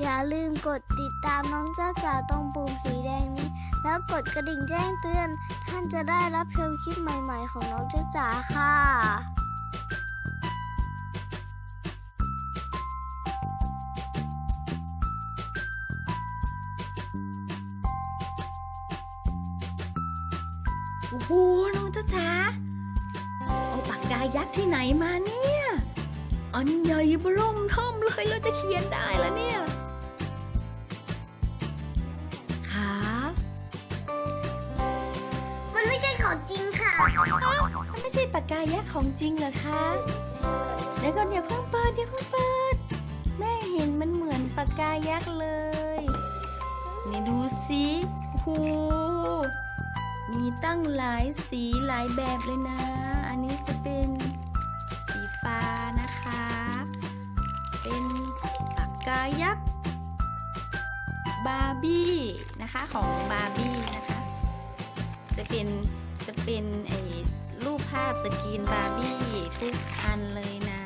อย่าลืมกดติดตามน้องจ้าจ๋าตรงปุ่มสีแดงนี้ แล้วกดกระดิ่งแจ้งเตือน ท่านจะได้รับชมคลิปใหม่ๆ ของน้องจ้าจ๋าค่ะโอ้โหน้องจ้าจ๋าเอาปากกายักษ์ที่ไหนมาเนี่ยอันใหญ่เบอล่มท่อมเลยเราจะเขียนได้แล้วเนี่ย ของจริงค่ะมันไม่ใช่ปากกายักษ์ของจริงเหรอคะเดี๋ยวก่อย่าเพิ่งเปิดอย่าเพิ่งเปิด แม่เห็นมันเหมือนปากกายักษ์เลย นี่ดูสิโอ้มีตั้งหลายสีหลายแบบเลยนะ อันนี้จะเป็นสีฟ้านะคะ เป็นปากกายักษ์บาร์บี้นะคะของบาร์บี้นะคะ จะเป็น จะเป็นไอ้รูปภาพสกรีนบาร์บี้ทุกอันเลยนะ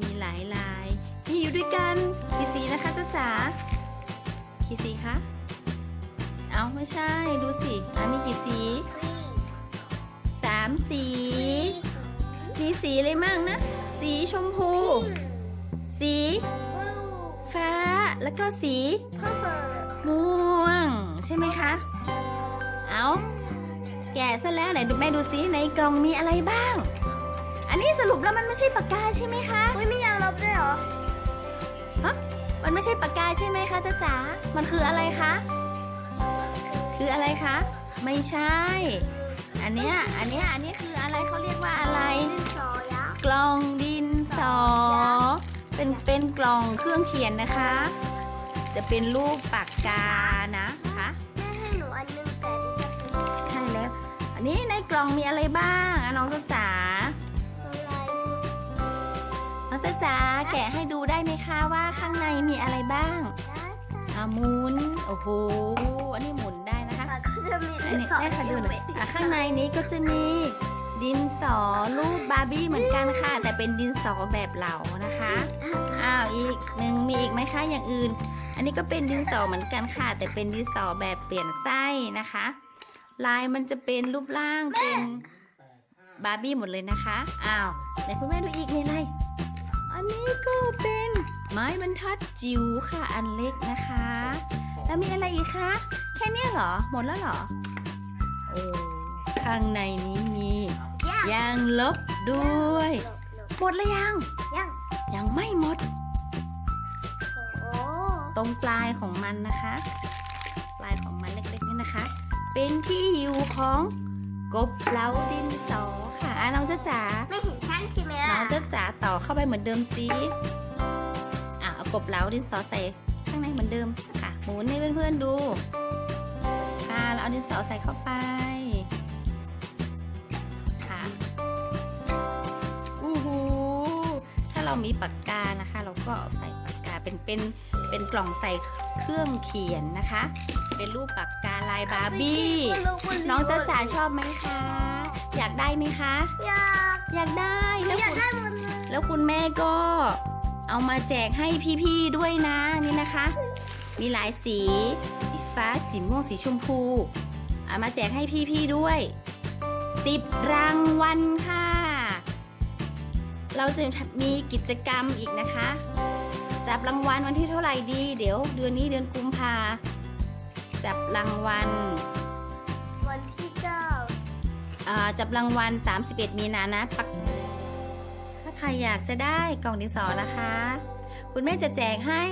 มีหลายลายมีอยู่ด้วยกันกี่สีนะคะจ้าจ๋ากี่สีคะเอาไม่ใช่ดูสิอะมีกี่สีสามสี มีสีอะไรมั่งนะ สีชมพู สีฟ้าแล้วก็สีม่วง ใช่ไหมคะ เอา แกะซะแล้วไหนดูแม่ดูซิในกล่องมีอะไรบ้าง อันนี้สรุปแล้วมันไม่ใช่ปากกาใช่ไหมคะอุ้ยไม่ยางลบด้วยเหรอมันไม่ใช่ปากกาใช่ไหมคะจ๊ะจ๋ามันคืออะไรคะคืออะไรคะ ไม่ใช่ อันเนี้ยอันเนี้ยอันนี้คืออะไรเขาเรียกว่าอะไรดินสอยักษ์กล่องดินสอ เป็นเป็นกล่องเครื่องเขียนนะคะ จะเป็นรูปปากกานะ อันนี้ในกล่องมีอะไรบ้างอะน้องจ๊ะจ๋าอะไรน้องจ๊ะจ๋าแกะให้ดูได้ไหมคะว่าข้างในมีอะไรบ้างอะหมุนโอ้โหอันนี้หมุนได้นะคะค่ะก็จะมีอันนี้แม่ขอดูหน่อยอะข้างในนี้ก็จะมีดินสอรูปบาร์บี้เหมือนกันค่ะ แต่เป็นดินสอแบบเหลานะคะอ้าวอีกหนึ่งมีอีกไหมคะอย่างอื่น อันนี้ก็เป็นดินสอเหมือนกันค่ะ แต่เป็นดินสอแบบเปลี่ยนไส้นะคะ ลายมันจะเป็นรูปร่างเป็นบาร์บี้หมดเลยนะคะ อ้าวไหนคุณแม่ดูอีกมีอะไร อันนี้ก็เป็นไม้บรรทัดจิ๋วค่ะอันเล็กนะคะ แล้วมีอะไรอีกคะ แค่เนี้ยเหรอ หมดแล้วเหรอ โอ้ข้างในนี้มีย่างยางลบด้วย หมดแล้วยังย่างยังไม่หมดโอ้ตรงปลายของมันนะคะ ปลายของมันเล็กๆนี่นะคะ เป็นที่อยู่ของกบเหลาดินสอค่ะอะน้องจ๊ะจ๋าไม่เห็นช่างใช่ไหมน้ล่ะองจ๊ะจ๋าต่อเข้าไปเหมือนเดิมสิอะเอากบเหลาดินสอใส่ข้างในเหมือนเดิมค่ะหมุนให้เพื่อนๆดูค่ะแล้วเอาดินสอใส่เข้าไปค่ะอู้หูถ้าเรามีปากกานะคะ เราก็เอาใส่ปากกาเป็นเป็นเป็นกล่องใส่เครื่องเขียนนะคะ เป็นรูปปากกาลายบาร์บี้ น้องจ๊ะจ๋าชอบไหมคะ อยากได้ไหมคะ อยาก อยากได้หนูแล้วอยากคุณได้หมดเลยแล้วคุณแม่ก็เอามาแจกให้พี่ๆด้วยนะนี่นะคะ มีหลายสีสีฟ้าสีม่วงสีชมพูเอามาแจกให้พี่ๆด้วยสิบรางวัลค่ะ เราจะมีกิจกรรมอีกนะคะ จับรางวัลวันที่เท่าไหร่ดี เดี๋ยวเดือนนี้เดือนกุมภา จับรางวัลวันที่เก้าอ่าจับรางวัล 31 มีนานะปักถ้าใครอยากจะได้กล่องดินสอนะคะ คุณแม่จะแจกให้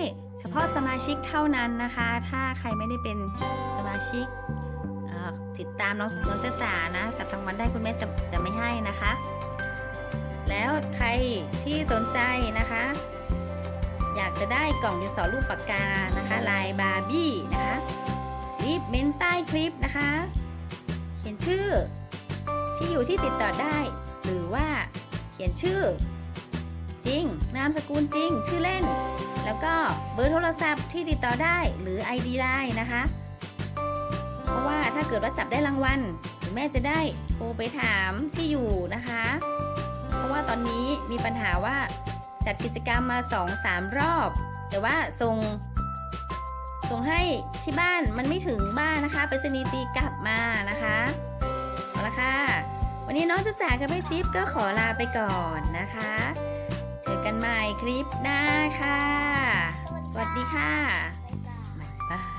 เฉพาะสมาชิกเท่านั้นนะคะ ถ้าใครไม่ได้เป็นสมาชิกเอ่อติดตามน้องน้องจ้าจ๋านะจับรางวัลได้คุณแม่จะจะไม่ให้นะคะ แล้วใครที่สนใจนะคะ อยากจะได้กล่องดินสอรูปปากกานะคะ ลายบาร์บี้นะคะ รีบเมนใต้คลิปนะคะ เขียนชื่อ ที่อยู่ที่ติดต่อได้ หรือว่าเขียนชื่อ จริง นามสกุลจริง ชื่อเล่น แล้วก็เบอร์โทรศัพท์ที่ติดต่อได้หรือ ID ได้นะคะ เพราะว่าถ้าเกิดว่าจับได้รางวัลแม่จะได้โทรไปถามที่อยู่นะคะ เพราะว่าตอนนี้มีปัญหาว่าจัดกิจกรรมมา 2-3 รอบ แต่ว่าส่ง ส่งให้ที่บ้านมันไม่ถึงบ้านนะคะ ไปสนีตีกลับมานะคะเอาละค่ะ วันนี้น้องจะจากกับแม่จิ๊บก็ขอลาไปก่อนนะคะ เจอกันใหม่คลิปหน้าค่ะ สวัสดีค่ะบ๊ายบาย